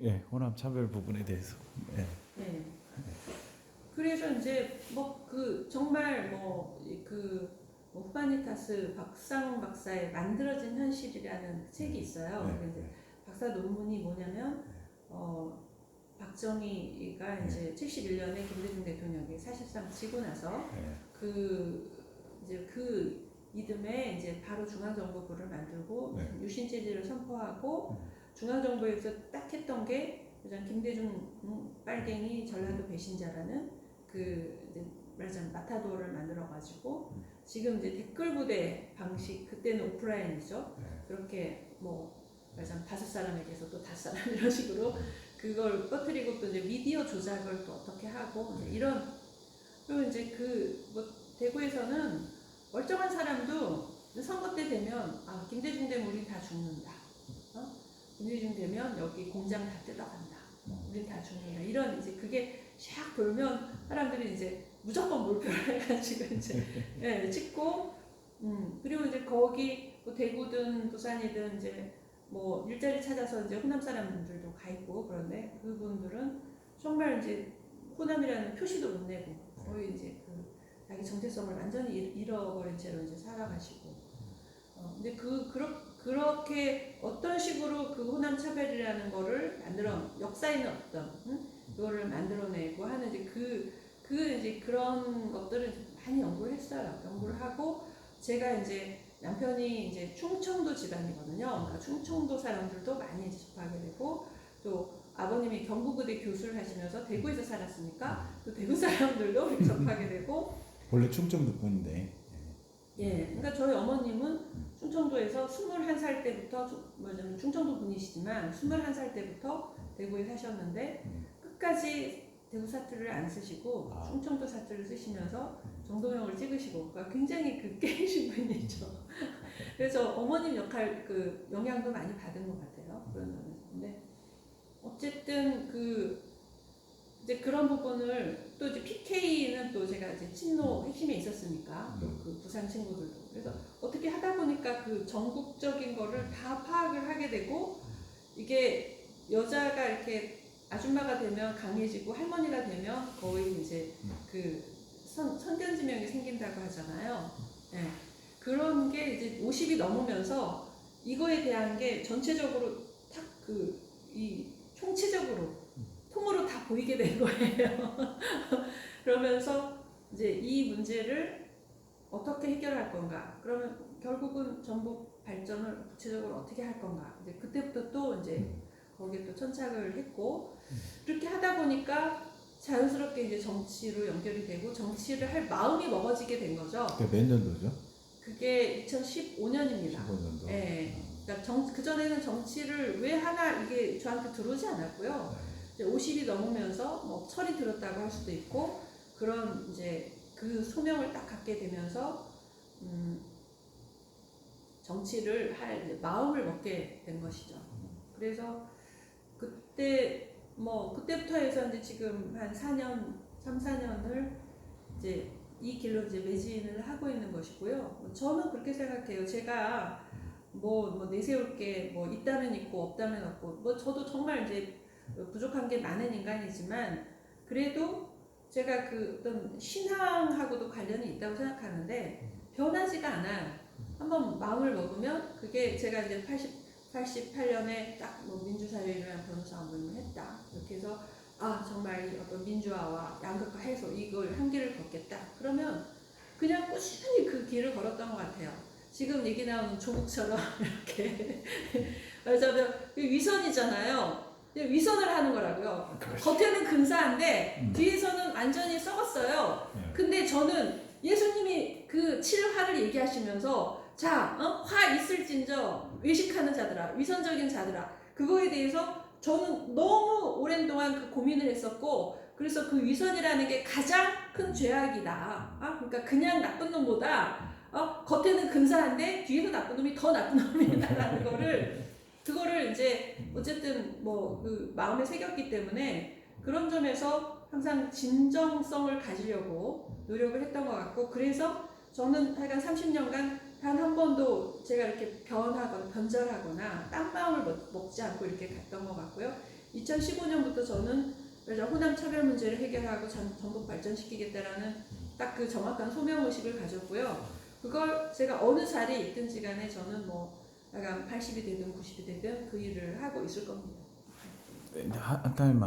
예, 호남 차별 부분에 대해서. 예. 네. 그래서 이제 뭐 그 정말 뭐그 후바니타스 박상 박사의 만들어진 현실이라는 책이 있어요. 네, 근데 박사 논문이 뭐냐면 어 박정희가 이제 71년에 김대중 대통령이 사실상 지고 나서 예. 그 이제 그 이듬해 이제 바로 중앙정보부를 만들고 네. 유신 체제를 선포하고 음. 중앙정보에서 딱 했던 게 그냥 김대중 음, 빨갱이 전라도 배신자라는 그 이제 말하자면 마타도를 만들어 가지고 음. 지금 이제 댓글 부대 방식 그때는 오프라인이죠 네. 그렇게 뭐 말하자면 다섯 사람에게서 또 다섯 사람 이런 식으로 그걸 퍼뜨리고 또 이제 미디어 조작을 또 어떻게 하고 이제 이런 그리고 이제 그 뭐 대구에서는 멀쩡한 사람도 선거 때 되면 아 김대중 되면 우리 다 죽는다. 어? 김대중 되면 여기 공장 다 뜯어간다. 우리 다 죽는다. 이런 이제 그게 샥 돌면 사람들이 이제 무조건 몰표를 해가지고 이제 예, 찍고 음 그리고 이제 거기 뭐 대구든 부산이든 이제 뭐 일자리 찾아서 이제 호남 사람들도 가 있고 그런데 그분들은 정말 이제 호남이라는 표시도 못 내고 거의 이제 그 자기 정체성을 완전히 잃- 잃어버린 채로 이제 살아가시고 어, 근데 그 그렇, 그렇게 어떤 식으로 그 호남 차별이라는 거를 만들어 역사에 있는 어떤 응? 그거를 만들어내고 하는 이제 그, 그 이제 그런 것들을 많이 연구를 했어요. 연구를 하고 제가 이제 남편이 이제 충청도 집안이거든요. 그러니까 충청도 사람들도 많이 접하게 되고 또 아버님이 경북의대 교수를 하시면서 대구에서 살았으니까 또 대구 사람들도 접하게 되고 원래 충청도 분인데. 예, 그러니까 저희 어머님은 충청도에서 21살 때부터 주- 뭐냐면 충청도 분이시지만 21살 때부터 대구에 사셨는데 음. 끝까지 대구 사투리를 안 쓰시고 아. 충청도 사투리를 쓰시면서 정동영을 찍으시고 그러니까 굉장히 그 깨신 분이죠. 그래서 어머님 역할 그 영향도 많이 받은 것 같아요. 그런 면에서. 근데 어쨌든 그 이제 그런 부분을 또 이제 PK는 또 제가 이제 친노 핵심에 있었으니까 또그 부산 친구들도 그래서 어떻게 하다 보니까 그 전국적인 거를 다 파악을 하게 되고 이게 여자가 이렇게 아줌마가 되면 강해지고 할머니가 되면 거의 이제 그 선, 선견지명이 생긴다고 하잖아요. 예. 그런 게 이제 50이 넘으면서 이거에 대한 게 전체적으로 탁그이 총체적으로 통으로 다 보이게 된 거예요. 그러면서 이제 이 문제를 어떻게 해결할 건가? 그러면 결국은 전북 발전을 구체적으로 어떻게 할 건가? 이제 그때부터 또 이제 거기에 또 천착을 했고 그렇게 하다 보니까 자연스럽게 이제 정치로 연결이 되고 정치를 할 마음이 먹어지게 된 거죠. 그게 몇 년도죠? 그게 2015년입니다. 15년도. 예. 그러니까 정, 그전에는 정치를 왜 하나 이게 저한테 들어오지 않았고요. 이제 50이 넘으면서 뭐 철이 들었다고 할 수도 있고 그런 이제 그 소명을 딱 갖게 되면서 음, 정치를 할 마음을 먹게 된 것이죠. 그래서 그때 뭐 그때부터 해서 이제 지금 한 4년, 3, 4년을 이제 이 길로 이제 매진을 하고 있는 것이고요. 뭐 저는 그렇게 생각해요. 제가 뭐, 뭐 내세울 게 뭐 있다면 있고 없다면 없고 뭐 저도 정말 이제 부족한 게 많은 인간이지만 그래도 제가 그 어떤 신앙하고도 관련이 있다고 생각하는데 변하지가 않아요. 한번 마음을 먹으면 그게 제가 이제 80 88년에 딱 뭐 민주사회를 변호사 모임을 했다. 이렇게 해서 아 정말 이 어떤 민주화와 양극화 해소 이걸 한 길을 걷겠다. 그러면 그냥 꾸준히 그 길을 걸었던 것 같아요. 지금 얘기 나오는 조국처럼 이렇게 말하자면 위선이잖아요. 위선을 하는 거라고요. 겉에는 근사한데 음. 뒤에서는 완전히 썩었어요. 네. 근데 저는 예수님이 그 칠화를 얘기하시면서 자, 어? 화 있을진저 외식하는 자들아, 위선적인 자들아, 그거에 대해서 저는 너무 오랜 동안 그 고민을 했었고, 그래서 그 위선이라는 게 가장 큰 죄악이다. 아, 그러니까 그냥 나쁜 놈보다 어? 겉에는 근사한데 뒤에서 나쁜 놈이 더 나쁜 놈이다라는 거를 그거를 이제 어쨌든 뭐 그 마음에 새겼기 때문에 그런 점에서 항상 진정성을 가지려고 노력을 했던 것 같고 그래서 저는 하여간 30년간 단 한 번도 제가 이렇게 변하거나 변절하거나 딴 마음을 먹지 않고 이렇게 갔던 것 같고요. 2015년부터 저는 호남 차별 문제를 해결하고 전북 발전시키겠다라는 딱 그 정확한 소명의식을 가졌고요. 그걸 제가 어느 자리에 있든지 간에 저는 뭐 약간 80이 되든 90이 되든 그 일을 하고 있을 겁니다. 네, 한 타임마다